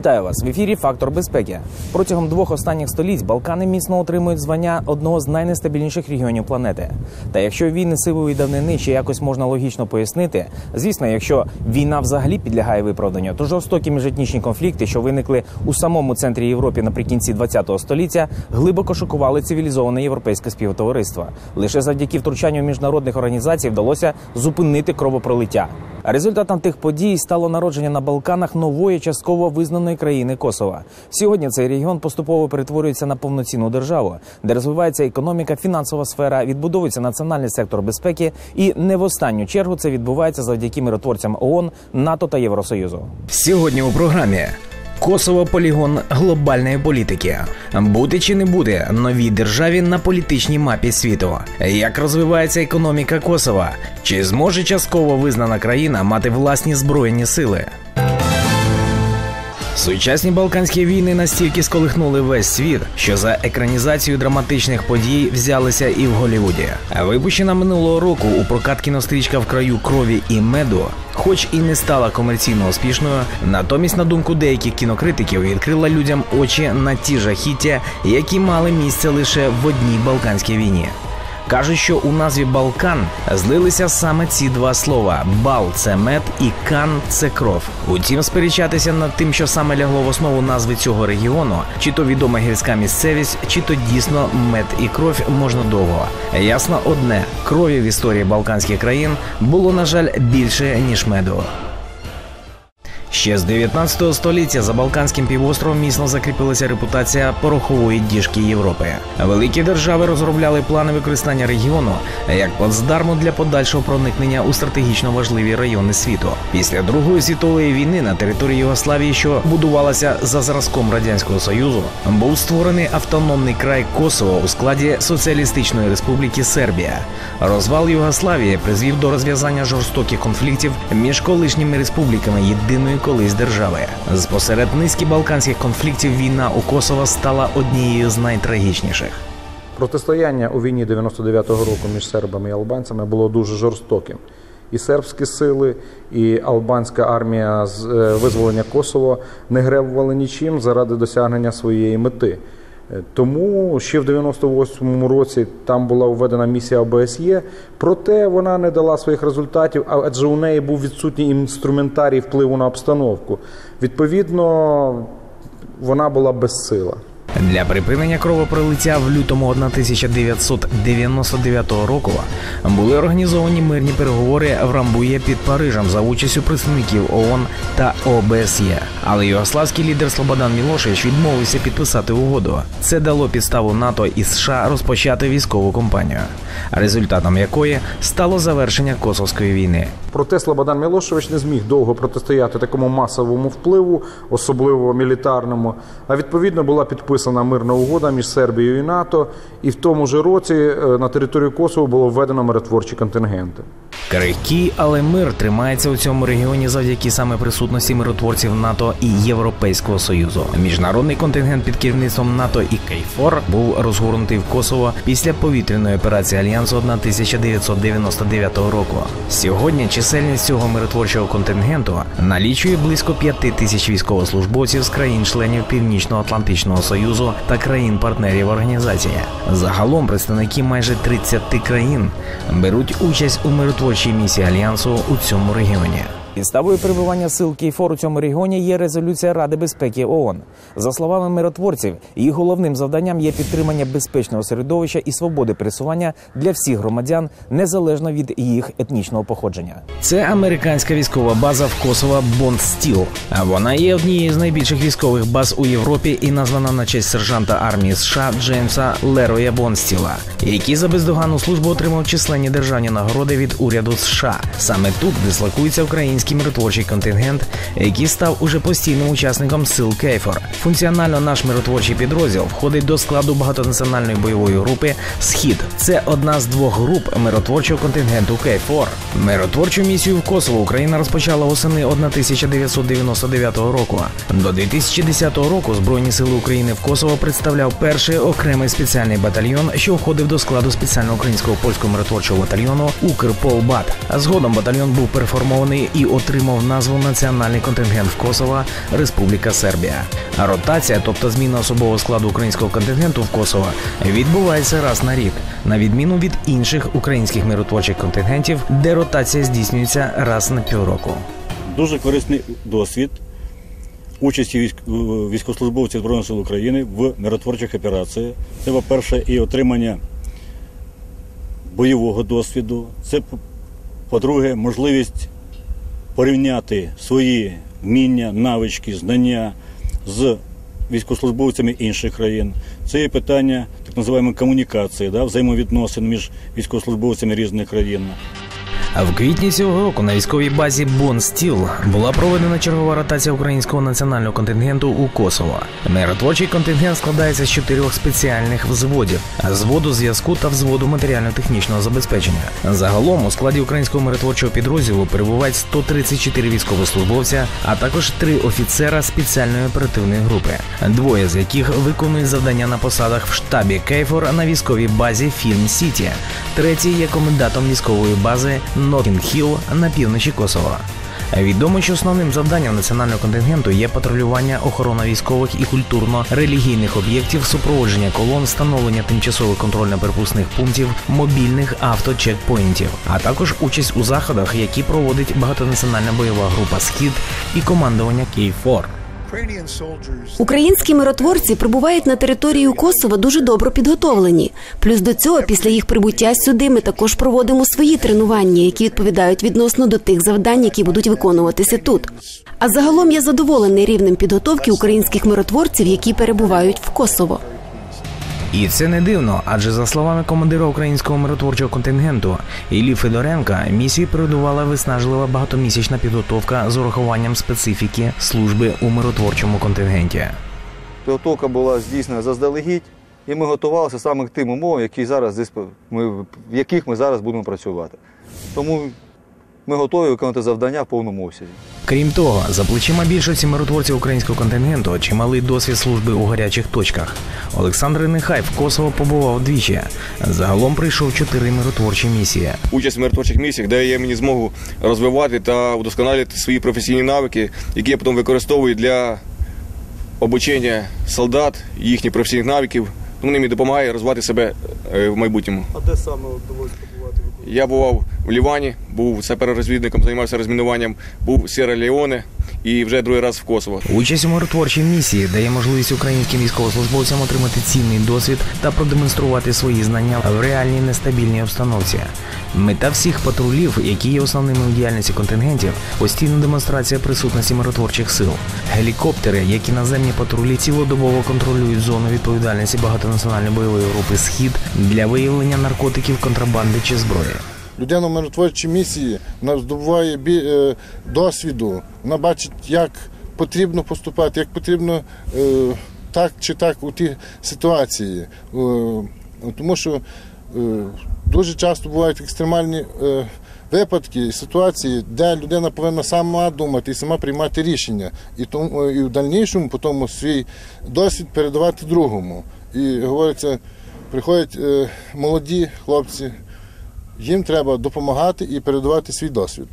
Вітаю вас в ефірі Фактор безпеки. Протягом двох останніх століть Балкани міцно отримують звання одного з найнестабільніших регіонів планети. Та якщо війни сивої давнини ще якось можна логічно пояснити, звісно, якщо війна взагалі підлягає виправданню, то жорстокі міжетнічні конфлікти, що виникли у самому центрі Європи наприкінці ХХ століття, глибоко шокували цивілізоване європейське співтовариство. Лише завдяки втручанню міжнародних організацій вдалося зупинити кровопролиття. Результатом тих подій стало народження на Балканах нової частково визнаної країни Косова. Сьогодні цей регіон поступово перетворюється на повноцінну державу, де розвивається економіка, фінансова сфера, відбудовується національний сектор безпеки, і не в останню чергу це відбувається завдяки миротворцям ООН, НАТО та Євросоюзу. Сьогодні у програмі Косово полігон глобальної політики. Бути чи не бути новій державі на політичній мапі світу. Як розвивається економіка Косова? Чи зможе частково визнана країна мати власні збройні сили? Сучасні балканські війни настільки сколихнули весь світ, що за екранізацію драматичних подій взялися і в Голлівуді. Випущена минулого року у прокат кінострічка в краю крові і меду, хоч і не стала комерційно успішною, натомість, на думку деяких кінокритиків, відкрила людям очі на ті жахіття, які мали місце лише в одній балканській війні. Кажуть, що у назві Балкан злилися саме ці два слова: бал це мед і кан це кров. Утім, сперечатися над тим, що саме лягло в основу назви цього регіону, чи то відома гірська місцевість, чи то дійсно мед і кров можна довго. Ясно одне: крові в історії балканських країн було, на жаль, більше ніж меду. Ще з 19 століття за Балканським півостровом міцно закріпилася репутація порохової діжки Європи. Великі держави розробляли плани використання регіону як плацдарму для подальшого проникнення у стратегічно важливі райони світу. Після Другої світової війни на території Югославії, що будувалася за зразком радянського союзу, був створений автономний край Косово у складі Соціалістичної Республіки Сербія. Розвал Югославії призвів до розв'язання жорстоких конфліктів між колишніми республіками єдиної колись держави. З посеред низки балканських конфліктів війна у Косово стала однією з найтрагічніших. Протистояння у війні 99-го року між сербами і албанцями було дуже жорстоким. І сербські сили, і албанська армія з е, визволення Косово не гребували нічим заради досягнення своєї мети. Тому ще в 98-му році там була введена місія ОБСЄ, проте вона не дала своїх результатів, адже у неї був відсутній інструментарій впливу на обстановку. Відповідно, вона була безсила. Для припинення кровопролиття в лютому 1999 року були організовані мирні переговори в Рамбує під Парижем за участю представників ООН та ОБСЄ. Але югославський лідер Слободан Мілошевич відмовився підписати угоду. Це дало підставу НАТО і США розпочати військову кампанію, результатом якої стало завершення Косовської війни. Проте Слободан Мілошевич не зміг довго протистояти такому масовому впливу, особливо мілітарному. А відповідно була підписана мирна угода між Сербією і НАТО, і в тому ж році е, на територію Косово було введено миротворчі контингенти. Крихкий, але мир тримається у цьому регіоні завдяки саме присутності миротворців НАТО і Європейського союзу. Міжнародний контингент під керівництвом НАТО і Кейфор був розгорнутий в Косово після повітряної операції альянсу 1999 року. Сьогодні чисельність цього миротворчого контингенту налічує близько п'яти тисяч військовослужбовців з країн-членів Північно-Атлантичного союзу та країн-партнерів організації. Загалом представники майже 30 країн беруть участь у миротворчій місії альянсу у цьому регіоні. Підставою перебування сил Кейфор у цьому регіоні є резолюція Ради безпеки ООН. За словами миротворців, їх головним завданням є підтримання безпечного середовища і свободи пересування для всіх громадян незалежно від їх етнічного походження. Це американська військова база в Косово Бонд Стіл. А вона є однією з найбільших військових баз у Європі і названа на честь сержанта армії США Джеймса Лероя Бонстіла, який за бездоганну службу отримав численні державні нагороди від уряду США. Саме тут дислокується український миротворчий контингент, який став уже постійним учасником сил Кейфор. Функціонально наш миротворчий підрозділ входить до складу багатонаціональної бойової групи Схід. Це одна з двох груп миротворчого контингенту Кейфор. Миротворчу місію в Косово Україна розпочала восени 1999 року. До 2010 року Збройні сили України в Косово представляв перший окремий спеціальний батальйон, що входив до складу спеціального українського польського миротворчого батальйону Укрполбат. Згодом батальйон був переформований і отримав назву Національний контингент в Косово Республіка Сербія. А ротація, тобто зміна особового складу українського контингенту в Косово, відбувається раз на рік, на відміну від інших українських миротворчих контингентів, де ротація здійснюється раз на півроку. Дуже корисний досвід участі військ- військовослужбовців Збройних сил України в миротворчих операціях. Це, по-перше, і отримання бойового досвіду. Це, по-друге, можливість порівняти свої вміння, навички, знання з військовослужбовцями інших країн. Це є питання так називаємо комунікації, да, взаємовідносин між військовослужбовцями різних країн. В квітні цього року на військовій базі Бон Стіл була проведена чергова ротація українського національного контингенту у Косово. Миротворчий контингент складається з чотирьох спеціальних взводів: взводу зв'язку та взводу матеріально-технічного забезпечення. Загалом у складі українського миротворчого підрозділу перебувають 134 військовослужбовця, а також три офіцера спеціальної оперативної групи, двоє з яких виконують завдання на посадах в штабі Кейфор на військовій базі Фільм Сіті. Третій є комендантом військової бази Нотінг Хілл на півночі Косова. Відомо, що основним завданням національного контингенту є патрулювання, охорона військових і культурно-релігійних об'єктів, супроводження колон, встановлення тимчасових контрольно-перепускних пунктів, мобільних авточекпоінтів, а також участь у заходах, які проводить багатонаціональна бойова група Схід і командування Кей-4. Українські миротворці прибувають на територію Косова дуже добре підготовлені. Плюс до цього, після їх прибуття сюди, ми також проводимо свої тренування, які відповідають відносно до тих завдань, які будуть виконуватися тут. А загалом я задоволений рівнем підготовки українських миротворців, які перебувають в Косово. І це не дивно, адже за словами командира українського миротворчого контингенту Іллі Федоренка, місії передувала виснажлива багатомісячна підготовка з урахуванням специфіки служби у миротворчому контингенті. Підготовка була здійснена заздалегідь, і ми готувалися саме к тим умовам, які зараз ми, в яких ми зараз будемо працювати. Тому ми готові виконати завдання в повному обсязі. Крім того, за плечима більшості миротворців українського контингенту чималий досвід служби у гарячих точках. Олександр Нехай в Косово побував двічі. Загалом прийшов чотири миротворчі місії. участь в миротворчих місіях дає мені змогу розвивати та удосконалювати свої професійні навики, які я потім використовую для обучення солдат, їхніх професійних навиків. Вони мені допомагає розвивати себе е, в майбутньому. А де саме вдалося побувати? Я бував в Лівані, був саперорозвідником, займався розмінуванням, був в Сєра Леоне і вже другий раз в Косово. Участь у миротворчій місії дає можливість українським військовослужбовцям отримати цінний досвід та продемонструвати свої знання в реальній нестабільній обстановці. Мета всіх патрулів, які є основними у діяльності контингентів, постійна демонстрація присутності миротворчих сил. Гелікоптери, які наземні патрулі цілодобово контролюють зону відповідальності багатонаціональної бойової групи Схід для виявлення наркотиків, контрабанди чи зброї. Людина в миротворчій місії вона здобуває е, досвіду, вона бачить, як потрібно поступати, як потрібно е, так чи так у тій ситуації. Е, тому що дуже часто бувають екстремальні випадки ситуації, де людина повинна сама думати і сама приймати рішення. І, тому, і в дальнішому потім свій досвід передавати другому. І говориться, приходять молоді хлопці. Їм треба допомагати і передавати свій досвід.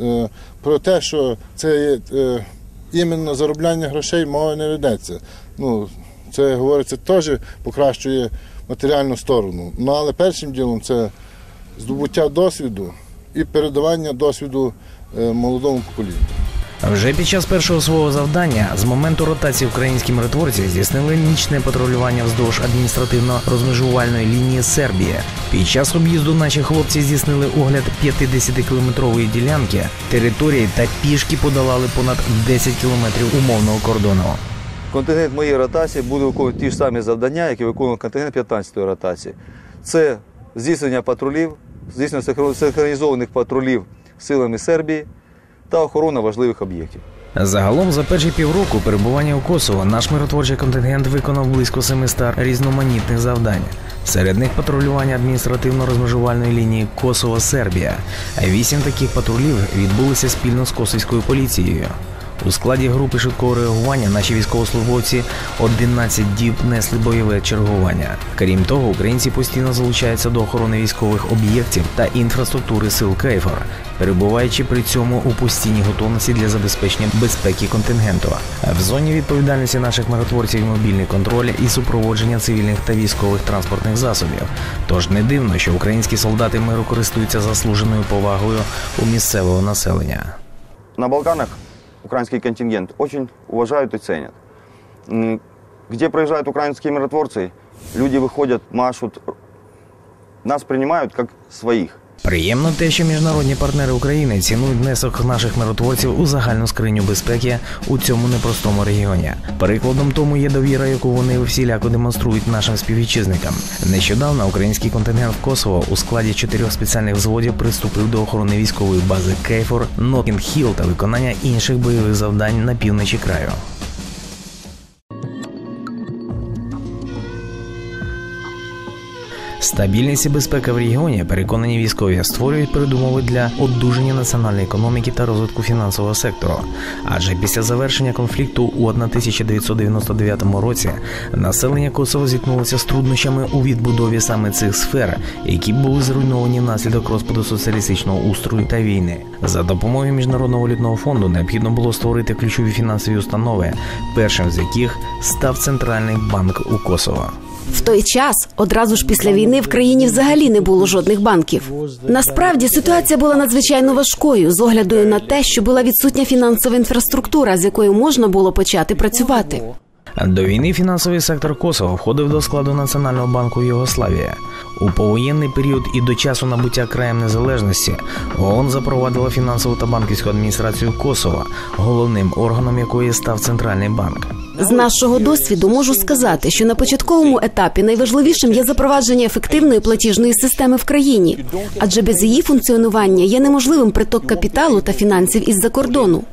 Е, Про те, що це є е, іменно заробляння грошей, мова не ведеться. Ну, це говориться теж покращує матеріальну сторону. Ну, але першим ділом це здобуття досвіду і передавання досвіду е, молодому поколінню. Вже під час першого свого завдання з моменту ротації українські миротворці здійснили нічне патрулювання вздовж адміністративно-розмежувальної лінії Сербії. Під час об'їзду наші хлопці здійснили огляд 50-кілометрової ділянки території та пішки подолали понад 10 кілометрів умовного кордону. Контингент моєї ротації буде виконувати ті ж самі завдання, які виконував контингент 15-ї ротації. Це здійснення патрулів, здійснення синхро- синхронізованих патрулів силами Сербії та охорона важливих об'єктів. Загалом за перші півроку перебування у Косово наш миротворчий контингент виконав близько 700 різноманітних завдань. Серед них патрулювання адміністративно-розмежувальної лінії Косово-Сербія. Вісім таких патрулів відбулися спільно з косовською поліцією. У складі групи швидкого реагування наші військовослужбовці 11 діб несли бойове чергування. Крім того, українці постійно залучаються до охорони військових об'єктів та інфраструктури сил Кейфор, перебуваючи при цьому у постійній готовності для забезпечення безпеки контингенту. В зоні відповідальності наших миротворців мобільний контроль і супроводження цивільних та військових транспортних засобів. Тож не дивно, що українські солдати миру користуються заслуженою повагою у місцевого населення. На Балканах украинский контингент очень уважают и ценят. Где проезжают украинские миротворцы, люди выходят, машут, нас принимают как своих. Приємно те, що міжнародні партнери України цінують внесок наших миротворців у загальну скриню безпеки у цьому непростому регіоні. Прикладом тому є довіра, яку вони всіляко демонструють нашим співвітчизникам. Нещодавно український контингент в Косово у складі чотирьох спеціальних взводів приступив до охорони військової бази Кейфор, Нокінг Хіл та виконання інших бойових завдань на півночі краю. Стабільність і безпека в регіоні, переконані військові, створюють передумови для одужання національної економіки та розвитку фінансового сектору. Адже після завершення конфлікту у 1999 році населення Косово зіткнулося з труднощами у відбудові саме цих сфер, які були зруйновані внаслідок розпаду соціалістичного устрою та війни. За допомогою міжнародного валютного фонду необхідно було створити ключові фінансові установи, першим з яких став центральний банк у Косово. В той час, одразу ж після війни, в країні взагалі не було жодних банків. Насправді ситуація була надзвичайно важкою з огляду на те, що була відсутня фінансова інфраструктура, з якою можна було почати працювати. До війни фінансовий сектор Косово входив до складу Національного банку Югославія. У повоєнний період і до часу набуття краєм незалежності ООН запровадила фінансову та банківську адміністрацію Косова, головним органом якої став центральний банк. З нашого досвіду можу сказати, що на початковому етапі найважливішим є запровадження ефективної платіжної системи в країні, адже без її функціонування є неможливим приток капіталу та фінансів із-за кордону.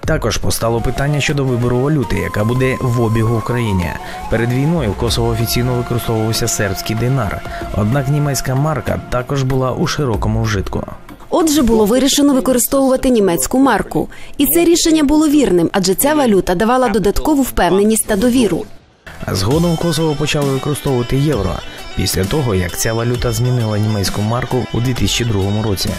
Також постало питання щодо вибору валюти, яка буде в обігу в країні. Перед війною в Косово офіційно використовувався сербський динар, однак німецька марка також була у широкому вжитку. Отже, було вирішено використовувати німецьку марку, і це рішення було вірним, адже ця валюта давала додаткову впевненість та довіру. Згодом Косово почали використовувати євро після того, як ця валюта змінила німецьку марку у 2002 році.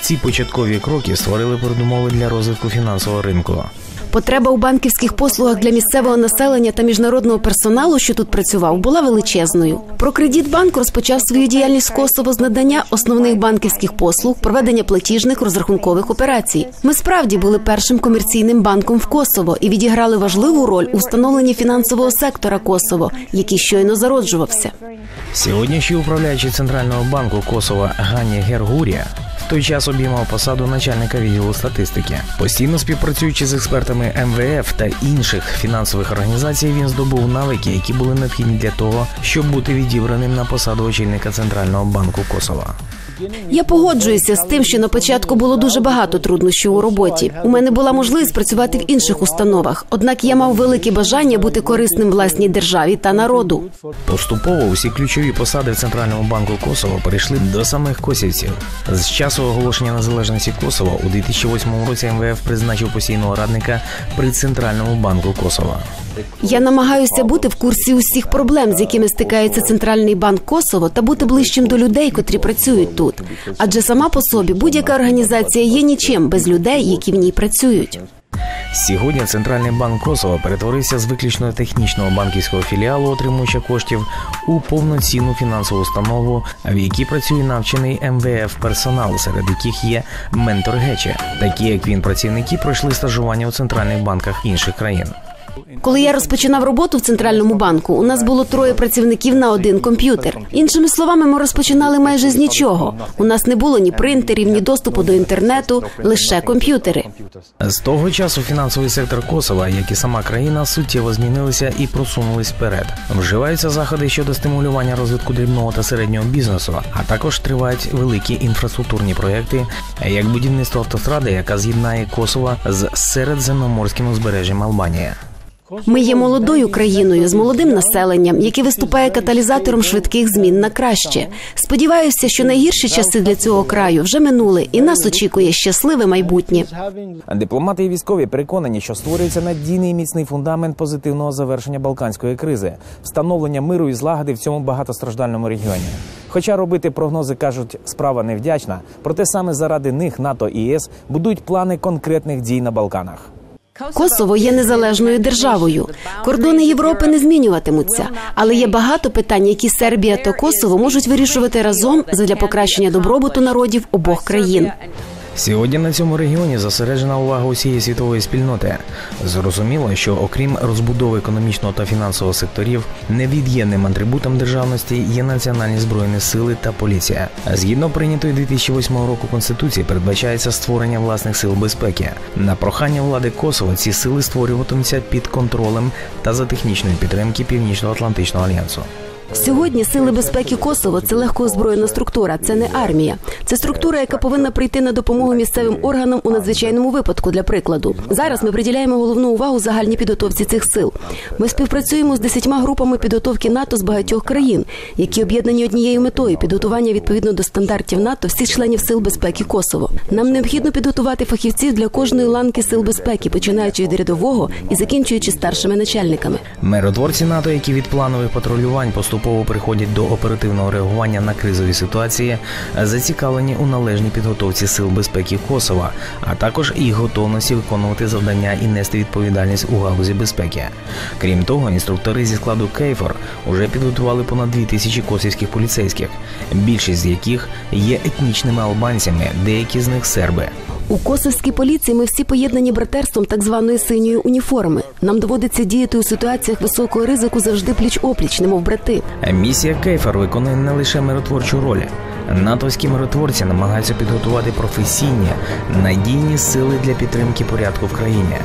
Ці початкові кроки створили передумови для розвитку фінансового ринку. Потреба у банківських послугах для місцевого населення та міжнародного персоналу, що тут працював, була величезною. Прокредитбанк розпочав свою діяльність Косово з надання основних банківських послуг, проведення платіжних розрахункових операцій. Ми справді були першим комерційним банком в Косово і відіграли важливу роль у встановленні фінансового сектора Косово, який щойно зароджувався. Сьогоднішній управляючий центрального банку Косова Гані Гергурія в той час обіймав посаду начальника відділу статистики. Постійно співпрацюючи з експертами МВФ та інших фінансових організацій, він здобув навики, які були необхідні для того, щоб бути відібраним на посаду очільника центрального банку Косова. Я погоджуюся з тим, що на початку було дуже багато труднощів у роботі. У мене була можливість працювати в інших установах, однак я мав велике бажання бути корисним власній державі та народу. Поступово усі ключові посади в центральному банку Косово перейшли до самих косівців. З часу оголошення незалежності Косова у 2008 році МВФ призначив постійного радника при центральному банку Косова. Я намагаюся бути в курсі усіх проблем, з якими стикається центральний банк Косово, та бути ближчим до людей, котрі працюють тут. Адже сама по собі будь-яка організація є нічим без людей, які в ній працюють. Сьогодні центральний банк Косово перетворився з виключно технічного банківського філіалу, отримуючи коштів, у повноцінну фінансову установу, в якій працює навчений МВФ персонал, серед яких є ментор Гече. Такі як він працівники пройшли стажування у центральних банках інших країн. Коли я розпочинав роботу в центральному банку, у нас було троє працівників на один комп'ютер. Іншими словами, ми розпочинали майже з нічого. У нас не було ні принтерів, ні доступу до інтернету, лише комп'ютери. З того часу фінансовий сектор Косова, як і сама країна, суттєво змінилися і просунулись вперед. Вживаються заходи щодо стимулювання розвитку дрібного та середнього бізнесу, а також тривають великі інфраструктурні проекти, як будівництво автостради, яка з'єднає Косово з середземноморським узбережжям Албанії. Ми є молодою країною з молодим населенням, яке виступає каталізатором швидких змін на краще. Сподіваюся, що найгірші часи для цього краю вже минули, і нас очікує щасливе майбутнє. Дипломати і військові переконані, що створюється надійний і міцний фундамент позитивного завершення балканської кризи, встановлення миру і злагоди в цьому багатостраждальному регіоні. Хоча робити прогнози кажуть, справа невдячна, проте саме заради них НАТО і ЄС будують плани конкретних дій на Балканах. Косово є незалежною державою. Кордони Європи не змінюватимуться, але є багато питань, які Сербія та Косово можуть вирішувати разом задля покращення добробуту народів обох країн. Сьогодні на цьому регіоні зосереджена увага усієї світової спільноти. Зрозуміло, що окрім розбудови економічного та фінансового секторів, невід'ємним атрибутом державності є національні збройні сили та поліція. Згідно прийнятої 2008 року конституції, передбачається створення власних сил безпеки. На прохання влади Косово ці сили створюватимуться під контролем та за технічної підтримки Північно-Атлантичного альянсу. Сьогодні сили безпеки Косово це легкоозброєна структура, це не армія. Це структура, яка повинна прийти на допомогу місцевим органам у надзвичайному випадку. Для прикладу, зараз ми приділяємо головну увагу загальній підготовці цих сил. Ми співпрацюємо з десятьма групами підготовки НАТО з багатьох країн, які об'єднані однією метою підготування відповідно до стандартів НАТО всіх членів сил безпеки Косово. Нам необхідно підготувати фахівців для кожної ланки сил безпеки, починаючи від рядового і закінчуючи старшими начальниками. Миротворці НАТО, які від планових патрулювань поступово приходять до оперативного реагування на кризові ситуації, зацікавлені у належній підготовці сил безпеки Косова, а також їх готовності виконувати завдання і нести відповідальність у галузі безпеки. Крім того, інструктори зі складу Кейфор уже підготували понад дві тисячі косівських поліцейських, більшість з яких є етнічними албанцями, деякі з них серби. У косовській поліції ми всі поєднані братерством так званої синьої уніформи. Нам доводиться діяти у ситуаціях високого ризику завжди пліч опліч, немов брати. Місія Кейфор виконує не лише миротворчу роль. Натовські миротворці намагаються підготувати професійні, надійні сили для підтримки порядку в країні,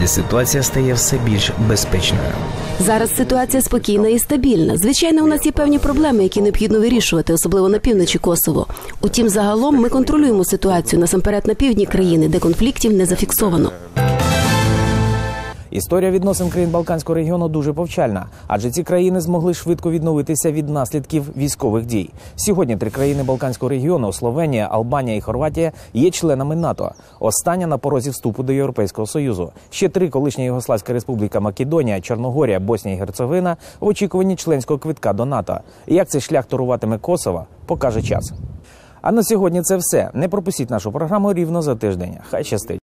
де ситуація стає все більш безпечною. Зараз ситуація спокійна і стабільна. Звичайно, у нас є певні проблеми, які необхідно вирішувати, особливо на півночі Косово. Утім, загалом ми контролюємо ситуацію насамперед на півдні країни, де конфліктів не зафіксовано. Історія відносин країн Балканського регіону дуже повчальна, адже ці країни змогли швидко відновитися від наслідків військових дій. Сьогодні три країни Балканського регіону Словенія, Албанія і Хорватія є членами НАТО. Остання на порозі вступу до Європейського союзу. Ще три колишня Югославська Республіка Македонія, Чорногорія, Боснія і Герцеговина в очікуванні членського квитка до НАТО. Як цей шлях туруватиме Косово, покаже час. А на сьогодні це все. Не пропустіть нашу програму рівно за тиждень. Хай щастить.